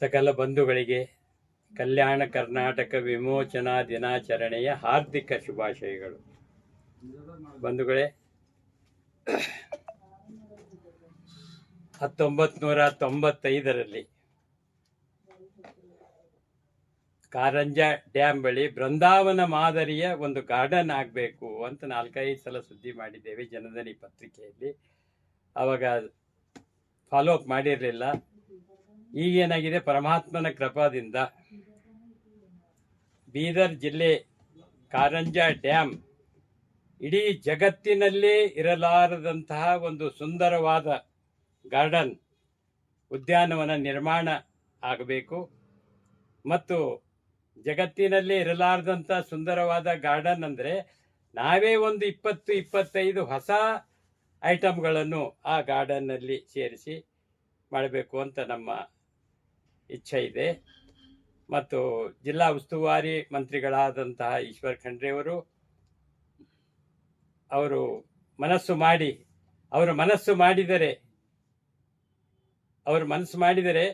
ಸಕಲ ಬಂಧುಗಳಿಗೆ ಕಲ್ಯಾಣ ಕರ್ನಾಟಕ ವಿಮೋಚನಾ ದಿನಾಚರಣೆಯ ಹಾರ್ದಿಕ ಶುಭಾಶಯಗಳು. ಬಂಧುಗಳೇ ಹತ್ತೊಂಬತ್ತು ನೂರ ತೊಂಬತ್ತೈದರಲ್ಲಿ ಕಾರಂಜ ಡ್ಯಾಮ್ ಬಳಿ ಬೃಂದಾವನ ಮಾದರಿಯ ಒಂದು ಗಾರ್ಡನ್ ಆಗಬೇಕು ಅಂತ ನಾಲ್ಕೈದು ಸಲ ಸುದ್ದಿ ಮಾಡಿದ್ದೇವೆ ಜನಧನಿ ಪತ್ರಿಕೆಯಲ್ಲಿ. ಅವಾಗ ಫಾಲೋ ಅಪ್ ಮಾಡಿರಲಿಲ್ಲ. ಈಗೇನಾಗಿದೆ ಪರಮಾತ್ಮನ ಕೃಪಾದಿಂದ ಬೀದರ್ ಜಿಲ್ಲೆ ಕಾರಂಜ ಡ್ಯಾಮ್ ಇಡೀ ಜಗತ್ತಿನಲ್ಲೇ ಇರಲಾರದಂತಹ ಒಂದು ಸುಂದರವಾದ ಗಾರ್ಡನ್ ಉದ್ಯಾನವನ ನಿರ್ಮಾಣ ಆಗಬೇಕು. ಮತ್ತು ಜಗತ್ತಿನಲ್ಲೇ ಇರಲಾರ್ದಂಥ ಸುಂದರವಾದ ಗಾರ್ಡನ್ ಅಂದರೆ ನಾವೇ ಒಂದು ಇಪ್ಪತ್ತು, ಇಪ್ಪತ್ತೈದು ಹೊಸ ಐಟಮ್ಗಳನ್ನು ಆ ಗಾರ್ಡನ್ನಲ್ಲಿ ಸೇರಿಸಿ ಮಾಡಬೇಕು ಅಂತ ನಮ್ಮ ಇಚ್ಛೆ ಇದೆ. ಮತ್ತು ಜಿಲ್ಲಾ ಉಸ್ತುವಾರಿ ಮಂತ್ರಿಗಳಾದಂತಹ ಈಶ್ವರ್ ಖಂಡ್ರೆಯವರು ಅವರು ಮನಸ್ಸು ಮಾಡಿ, ಅವರು ಮನಸ್ಸು ಮಾಡಿದರೆ, ಅವರು ಮನಸ್ಸು ಮಾಡಿದರೆ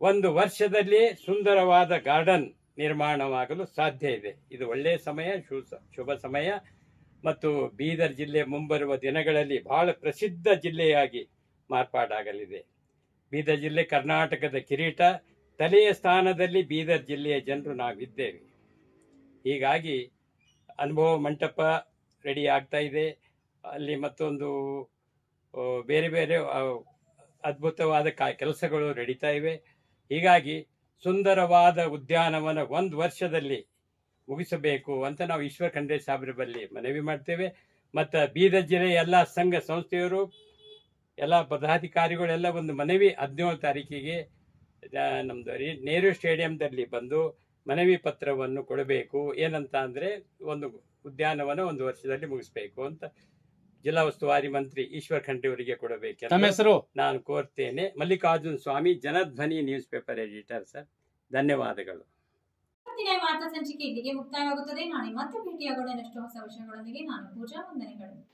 ಒಂದು ವರ್ಷದಲ್ಲಿ ಸುಂದರವಾದ ಗಾರ್ಡನ್ ನಿರ್ಮಾಣವಾಗಲು ಸಾಧ್ಯ ಇದೆ. ಇದು ಒಳ್ಳೆಯ ಸಮಯ ಶುಭ ಸಮಯ. ಮತ್ತು ಬೀದರ್ ಜಿಲ್ಲೆ ಮುಂಬರುವ ದಿನಗಳಲ್ಲಿ ಬಹಳ ಪ್ರಸಿದ್ಧ ಜಿಲ್ಲೆಯಾಗಿ ಮಾರ್ಪಾಡಾಗಲಿದೆ. ಬೀದರ್ ಜಿಲ್ಲೆ ಕರ್ನಾಟಕದ ಕಿರೀಟ, ತಲೆಯ ಸ್ಥಾನದಲ್ಲಿ ಬೀದರ್ ಜಿಲ್ಲೆಯ ಜನರು ನಾವಿದ್ದೇವೆ. ಹೀಗಾಗಿ ಅನುಭವ ಮಂಟಪ ರೆಡಿ ಆಗ್ತಾ ಇದೆ. ಅಲ್ಲಿ ಮತ್ತೊಂದು ಬೇರೆ ಬೇರೆ ಅದ್ಭುತವಾದ ಕೆಲಸಗಳು ನಡೀತಾ ಇವೆ. ಹೀಗಾಗಿ ಸುಂದರವಾದ ಉದ್ಯಾನವನ ಒಂದು ವರ್ಷದಲ್ಲಿ ಮುಗಿಸಬೇಕು ಅಂತ ನಾವು ಈಶ್ವರ ಖಂಡ್ರೆ ಸಾಬ್ರ ಬಳಿ ಮನವಿ ಮಾಡ್ತೇವೆ. ಮತ್ತು ಬೀದರ್ ಜಿಲ್ಲೆಯ ಎಲ್ಲ ಸಂಘ ಸಂಸ್ಥೆಯವರು, ಎಲ್ಲ ಪದಾಧಿಕಾರಿಗಳೆಲ್ಲ ಒಂದು ಮನವಿ ಹದಿನೇಳು ತಾರೀಕಿಗೆ ನಮ್ಮದು ನೆಹರು ಸ್ಟೇಡಿಯಂದಲ್ಲಿ ಬಂದು ಮನವಿ ಪತ್ರವನ್ನು ಕೊಡಬೇಕು. ಏನಂತ ಅಂದರೆ ಒಂದು ಉದ್ಯಾನವನ ಒಂದು ವರ್ಷದಲ್ಲಿ ಮುಗಿಸ್ಬೇಕು ಅಂತ ಜಿಲ್ಲಾ ಉಸ್ತುವಾರಿ ಮಂತ್ರಿ ಈಶ್ವರ್ ಖಂಡ್ರೆ ಅವರಿಗೆ ತಮ್ಮ ಕೊಡಬೇಕು ಹೆಸರು? ನಾನು ಕೋರ್ತೇನೆ. Mallikarjun Swamy Janadhwani news paper editor sir. ಧನ್ಯವಾದಗಳು. ಇವತ್ತಿನ ವಾರ್ತಾ ಸಂಚಿಕೆ ಇಲ್ಲಿಗೆ ಮುಕ್ತಾಯವಾಗುತ್ತದೆ. ನಾಳೆ ಮತ್ತೆ ಭೇಟಿಯಾಗೋಣ. ಇನ್ನಷ್ಟು ಹೊಸ ವಿಷಯಗಳೊಂದಿಗೆ ನಾನು ಪೂಜಾ ವಂದನೆಗಳು.